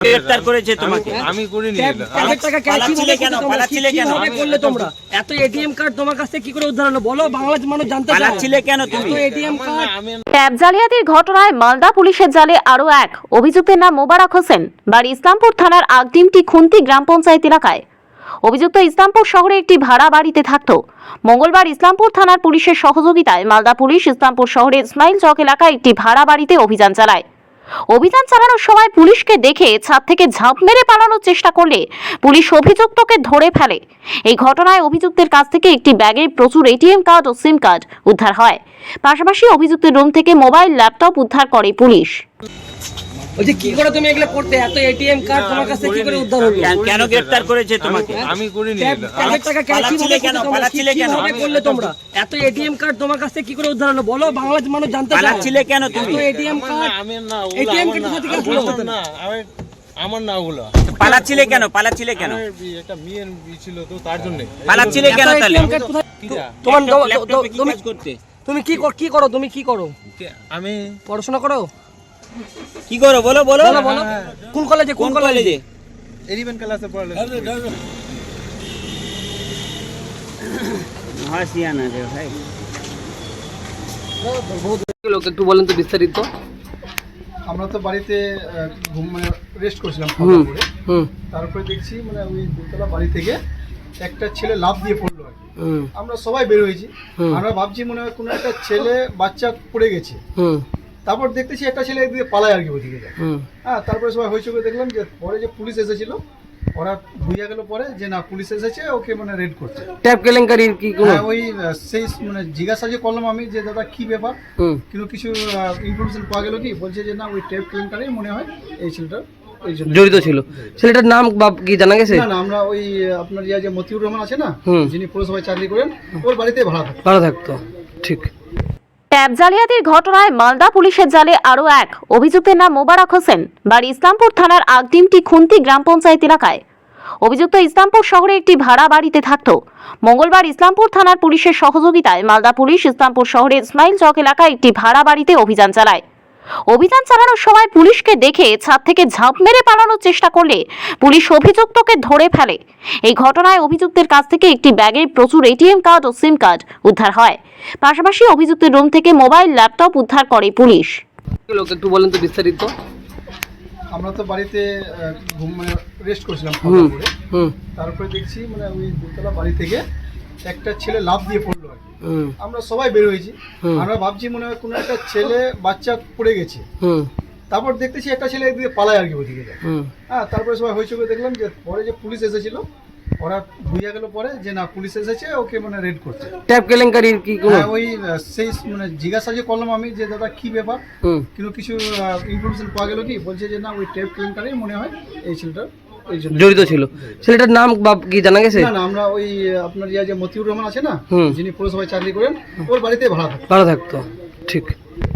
গ্রেফতার করেছে তোমাকে। আমি- করিনি পালাচ্ছিলে কেন? পালাচ্ছিলে কেন? করলে তোমরা? এত এটিএম কার্ড তোমার কাছ থেকে কি করে উদ্ধার হলো? বলো বাংলাদেশ মানুষ জানতে পালাচ্ছিলে কেন তুমি? এটিএম কার্ড ট্যাব জালিয়াতির ঘটনায় মালদা পুলিশের জালে আরও এক। অভিযুক্তের নাম মোবারক হোসেন। বাড়ি ইসলামপুর থানার আগডিমটি খুন্তি গ্রাম পঞ্চায়েত এলাকায়। অভিযুক্ত ইসলামপুর শহরে একটি ভাড়া বাড়িতে থাকত। মঙ্গলবার ইসলামপুর থানার পুলিশের সহযোগিতায় মালদা পুলিশ ইসলামপুর শহরের ইসমাইল চক এলাকায় একটি ভাড়া বাড়িতে অভিযান চালায়। অভিযান চালানোর সময় পুলিশকে দেখে ছাদ থেকে ঝাঁপ মেরে পালানোর চেষ্টা করলে পুলিশ অভিযুক্তকে ধরে ফেলে। এই ঘটনায় অভিযুক্তের কাছ থেকে একটি ব্যাগে প্রচুর এটিএম কার্ড ও সিম কার্ড উদ্ধার হয়। পাশাপাশি অভিযুক্তের রুম থেকে মোবাইল, ল্যাপটপ উদ্ধার করে পুলিশ। বলছি কি করে তুমি এগুলো করতে এত এটিএম কার্ড তোমার কাছ থেকে কি করে উদ্ধার হলো? কেন- গ্রেফতার করেছে তোমাকে? আমি করিনি। ট্যাবের টাকা কে- পালাচ্ছিলে কেন? পালাচ্ছিলে কেন? করলে তোমরা? এত এটিএম কার্ড তোমার কাছ থেকে কি করে উদ্ধার হলো? বলো বাংলাদেশ মানুষ জানতে চায়। পালাচ্ছিলে কেন তুমি? এত এটিএম কার্ড আমি না আমার কার্ড আসলো? আমার না আমি আমার না ওগুলো। পালাচ্ছিলে কেন? পালাচ্ছিলে কেন? একটা ছিল তো তার জন্য। পালাচ্ছিলে কেন তাহলে? তোমার কি তুমি করতে? তুমি কি কর- কি করো? তুমি কি করো? আমি পড়াশোনা করো? কি করো বলো বলো। বলো বলো। কোন কলেজে কোন কলেজে এলিভেন ক্লাসে পড়লে। হাসিয়ানা রে ভাই। লোক একটু বলেন তো বিস্তারিত। আমরা তো বাড়িতে ঘুম মানে রেস্ট করছিলাম তারপরে দেখছি মানে ওই দুতলা বাড়ি থেকে একটা ছেলে লাফ দিয়ে পড়ল আর হুম। আমরা সবাই বের হয়েছি। হুম। আমরা ভাবছি মনে হয় কোনো একটা ছেলে বাচ্চা পড়ে গেছে। হুম। তারপর দেখতেছি একটা ছেলে এদিকে পালায় আর কি ওদিকে যায়। হ্যাঁ তারপরে সবাই হয়েছে করে দেখলাম যে পরে যে পুলিশ এসেছিল ওরা বুঝে গেল পরে যে না পুলিশ এসেছে ওকে মানে রেড করছে। ট্যাপ কেলেঙ্কারি কি কোনো? হ্যাঁ ওই সেই মানে জিজ্ঞাসা যে করলাম আমি যে দাদা কি ব্যাপার? কিন্তু কিছু ইনফরমেশন পাওয়া গেল কি? বলছে যে না ওই ট্যাপ কেলেঙ্কারি মনে হয় এই ছেলেটা এই জন্য জড়িত ছিল। ছেলেটার নাম বা কি জানা গেছে? না না আমরা ওই আপনার ইয়া যে মতিউর রহমান আছে না। যিনি পৌরসভায় চাকরি করেন ওর বাড়িতে ভাড়া থাকে ভালো থাকতো ঠিক। ট্যাব জালিয়াতির ঘটনায় মালদা পুলিশের জালে আরও এক। অভিযুক্তের নাম মোবারক হোসেন। বাড়ি ইসলামপুর থানার আগডিমটি খুন্তি গ্রাম পঞ্চায়েত এলাকায়। অভিযুক্ত ইসলামপুর শহরে একটি ভাড়া বাড়িতে থাকত। মঙ্গলবার ইসলামপুর থানার পুলিশের সহযোগিতায় মালদা পুলিশ ইসলামপুর শহরের ইসমাইল চক এলাকায় একটি ভাড়া বাড়িতে অভিযান চালায়। অভিযান চালানোর সময় পুলিশকে দেখে ছাদ থেকে ঝাঁপ মেরে পালানোর চেষ্টা করলে পুলিশ অভিযুক্তকে ধরে ফেলে। এই ঘটনায় অভিযুক্তের কাছ থেকে একটি ব্যাগে প্রচুর এটিএম কার্ড ও সিম কার্ড উদ্ধার হয়। পাশাপাশি অভিযুক্তের রুম থেকে মোবাইল ল্যাপটপ উদ্ধার করে পুলিশ। একটু বলেন তো বিস্তারিত। আমরা তো বাড়িতে ঘুম মানে রেস্ট করছিলাম তারপরে দেখছি মানে ওই দুতলা বাড়ি থেকে একটা ছেলে লাফ দিয়ে আর কি আমরা সবাই বের হয়েছি। আমরা ভাবছি মনে হয় কোনো একটা ছেলে বাচ্চা পড়ে গেছে। তারপর দেখতেছি একটা ছেলে এদিকে পালায় আর কি ওদিকে হ্যাঁ তারপরে সবাই হয়েছে করে দেখলাম যে পরে যে পুলিশ এসেছিল ওরা বুঝে গেল পরে যে না পুলিশ এসেছে ওকে মানে রেড করছে। ট্যাব কেলেঙ্কারির কি হ্যাঁ ওই সেই মানে জিজ্ঞাসা যে করলাম আমি যে দাদা কি ব্যাপার? কিন্তু কিছু ইনফরমেশন পাওয়া গেল কি? বলছে যে না ওই ট্যাপ কেলেঙ্কারি মনে হয় এই ছেলেটা এই জন্য জড়িত ছিল। ছেলেটার নাম বা কি জানা গেছে? না না আমরা ওই আপনার ইয়া যে মতিউর রহমান আছে না। যিনি পুরসভায় চাকরি করেন ওর বাড়িতে ভাড়া ভাড়া থাকতো ঠিক।